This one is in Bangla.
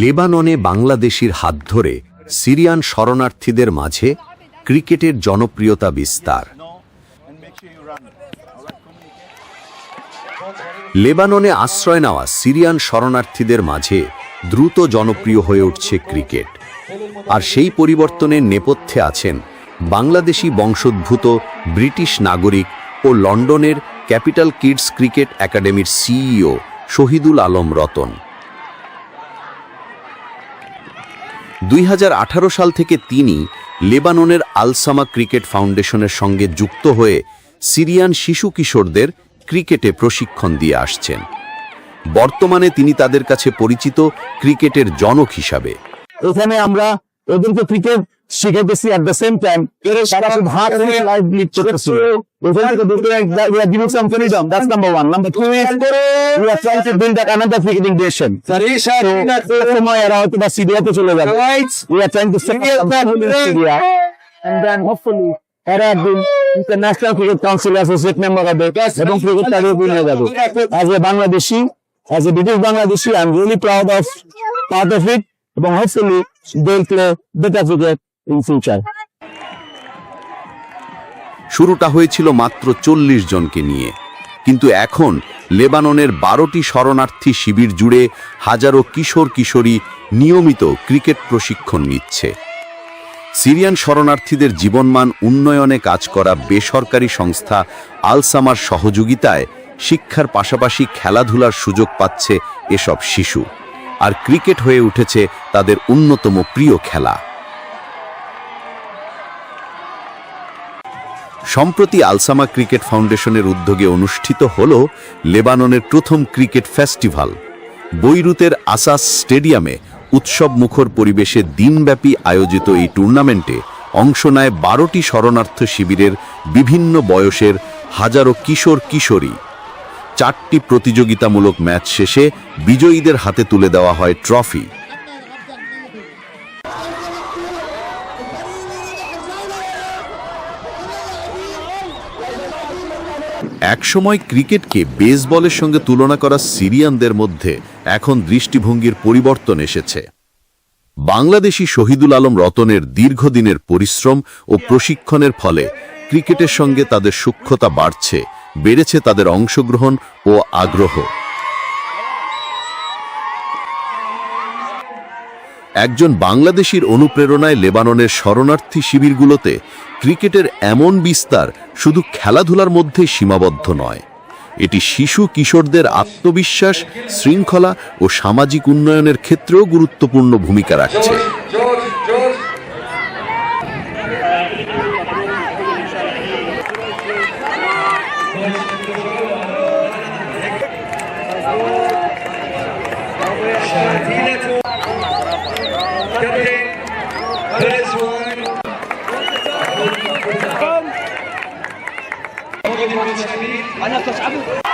লেবাননে বাংলাদেশির হাত ধরে সিরিয়ান শরণার্থীদের মাঝে ক্রিকেটের জনপ্রিয়তা বিস্তার। লেবাননে আশ্রয় নেওয়া সিরিয়ান শরণার্থীদের মাঝে দ্রুত জনপ্রিয় হয়ে উঠছে ক্রিকেট। আর সেই পরিবর্তনের নেপথ্যে আছেন বাংলাদেশি বংশোদ্ভূত ব্রিটিশ নাগরিক ও লন্ডনের ক্যাপিটাল কিডস ক্রিকেট একাডেমির সিইও শহীদুল আলম রতন। দুই হাজার আঠারো সাল থেকে তিনি লেবাননের আলসামা ক্রিকেট ফাউন্ডেশনের সঙ্গে যুক্ত হয়ে সিরিয়ান শিশু কিশোরদের ক্রিকেটে প্রশিক্ষণ দিয়ে আসছেন। বর্তমানে তিনি তাদের কাছে পরিচিত ক্রিকেটের জনক হিসাবে। এখানে আমরা ওদেরকে ক্রিকেট শিখাইতেছি at the same time তারা খুব hard করে life lead করতেছে। চলে যাবে। এরা একদিন International Cricket Council associate member হবে এবং ক্রিকেট তাদের নিয়ে যাবে as a Bangladeshi as a British Bangladeshi I am really proud of part of it এবং hopefully they play better cricket in future শুরুটা হয়েছিল মাত্র চল্লিশ জনকে নিয়ে। কিন্তু এখন লেবাননের বারোটি শরণার্থী শিবির জুড়ে হাজারো কিশোর কিশোরী নিয়মিত ক্রিকেট প্রশিক্ষণ নিচ্ছে। সিরিয়ান শরণার্থীদের জীবনমান উন্নয়নে কাজ করা বেসরকারি সংস্থা আলসামার সহযোগিতায় শিক্ষার পাশাপাশি খেলাধুলার সুযোগ পাচ্ছে এসব শিশু। আর ক্রিকেট হয়ে উঠেছে তাদের অন্যতম প্রিয় খেলা। সম্প্রতি আলসামা ক্রিকেট ফাউন্ডেশনের উদ্যোগে অনুষ্ঠিত হল লেবাননের প্রথম ক্রিকেট ফেস্টিভ্যাল বৈরুতের আসাস স্টেডিয়ামে উৎসব মুখর পরিবেশে দিনব্যাপী আয়োজিত এই টুর্নামেন্টে অংশ নেয় বারোটি শরণার্থ শিবিরের বিভিন্ন বয়সের হাজারো কিশোর কিশোরী। চারটি প্রতিযোগিতামূলক ম্যাচ শেষে বিজয়ীদের হাতে তুলে দেওয়া হয় ট্রফি। একসময় ক্রিকেটকে বেসবলের সঙ্গে তুলনা করা সিরিয়ানদের মধ্যে এখন দৃষ্টিভঙ্গির পরিবর্তন এসেছে। বাংলাদেশি শহীদুল আলম রতনের দীর্ঘদিনের পরিশ্রম ও প্রশিক্ষণের ফলে ক্রিকেটের সঙ্গে তাদের সূক্ষ্মতা বাড়ছে, বেড়েছে তাদের অংশগ্রহণ ও আগ্রহ। একজন বাংলাদেশির অনুপ্রেরণায় লেবাননের শরণার্থী শিবিরগুলোতে ক্রিকেটের এমন বিস্তার শুধু খেলাধুলার মধ্যে সীমাবদ্ধ নয়। এটি শিশু কিশোরদের আত্মবিশ্বাস, শৃঙ্খলা ও সামাজিক উন্নয়নের ক্ষেত্রেও গুরুত্বপূর্ণ ভূমিকা রাখছে। First one.